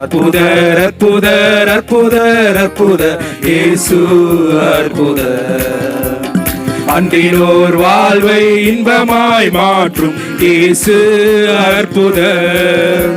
அற்புதர் அற்புதர் அற்புதர் அற்புத இயேசு அற்புத அன்றினோர் வாழ்வை இன்பமாய் மாற்றும். இயேசு அற்புதர்.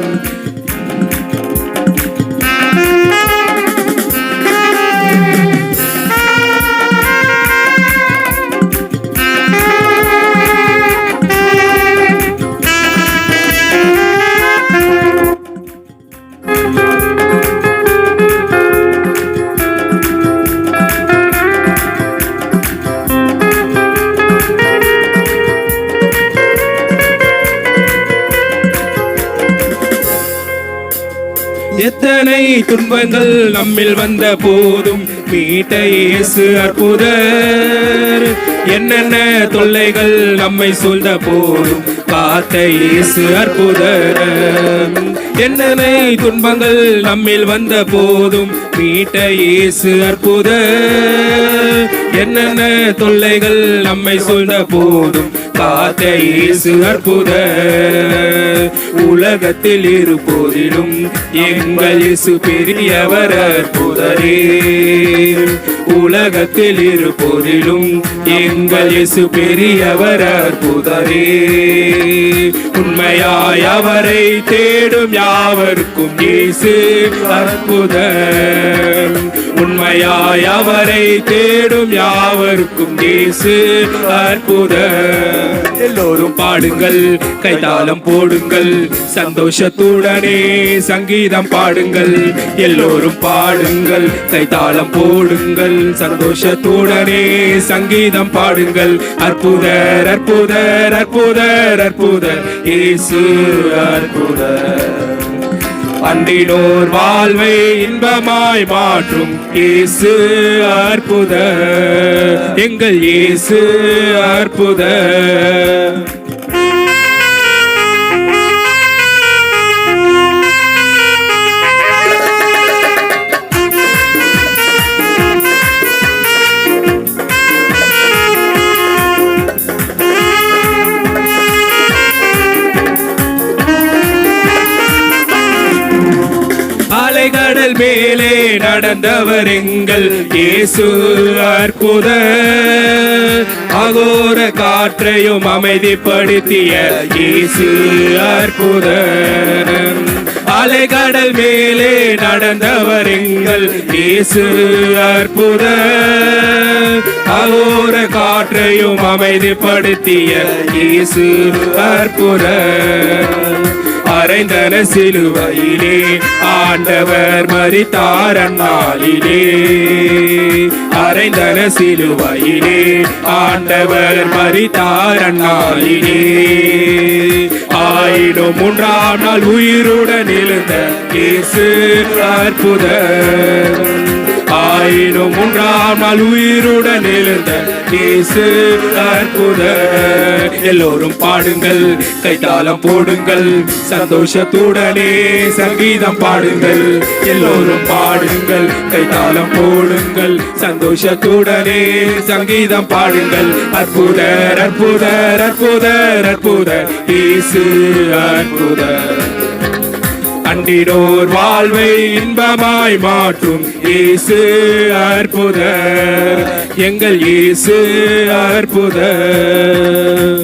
எத்தனை துன்பங்கள் நம்மில் வந்த போதும்? மீட்ட இயேசு அற்புதர். என்னென்ன தொல்லைகள் நம்மை சூழ்ந்த போதும்? காத்த இயேசு அற்புதர். என்னென்ன துன்பங்கள் நம்மில் வந்த போதும்? மீட்ட இயேசு அற்புதர். என்னென்ன தொல்லைகள் நம்மை சூழ்ந்த போதும்? காத்த இயேசு அற்புத. உலகத்தில் இருப்போதிலும் எங்கள் இயேசு பெரியவர் அற்புதரே. உலகத்தில் இருப்போதிலும் எங்கள் இயேசு பெரியவர் அற்புதரே. உண்மையாய் அவரை தேடும் யாவருக்கும் இயேசு அற்புதர் உண்மையாய் அவரை தேடும் யாவருக்கும் இயேசு அற்புதர் எல்லோரும் பாடுங்கள் கைதாளம் போடுங்கள் சந்தோஷத்துடனே சங்கீதம் பாடுங்கள். எல்லோரும் பாடுங்கள் கைதாளம் போடுங்கள் சந்தோஷத்துடனே சங்கீதம் பாடுங்கள். அற்புதர் அற்புதர் அற்புதர் அற்புதர் இயேசு அற்புதர். அன்றினோர் வாழ்வை இன்பமாய் மாற்றும் இயேசு அற்புத எங்கள் இயேசு அற்புத அலைகடல் மேலே நடந்தவர் எங்கள் இயேசு அற்புத. அகோர காற்றையும் அமைதிப்படுத்திய இயேசு அற்புத. அலைகடல் மேலே நடந்தவர் எங்கள் இயேசு அற்புத. அகோர காற்றையும் அமைதிப்படுத்திய இயேசு அற்புத. அரைந்தன சிலுவையிலே. ஆண்டவர் மரித்தார் அந்நாளிலே. அரைந்தன சிலுவையிலே. ஆண்டவர் மரித்தார் அந்நாளிலே. ஆயினும் மூன்றாம் நாள் உயிருடன் எழுந்த இயேசு அற்புதர். ஆயினும் மூன்றாம் நாள் உயிருடன் எழுந்த இயேசு அற்புத. எல்லோரும் பாடுங்கள் கைத்தாளம் போடுங்கள் சந்தோஷத்துடனே சங்கீதம் பாடுங்கள். எல்லோரும் பாடுங்கள் கைத்தாளம் போடுங்கள் சந்தோஷத்துடனே சங்கீதம் பாடுங்கள். அற்புதர் அற்புதர் அற்புதர் அற்புதர் இயேசு அற்புதர். அண்டினோர் வாழ்வை இன்பமாய் மாற்றும் இயேசு அற்புத எங்கள் இயேசு அற்புதர்.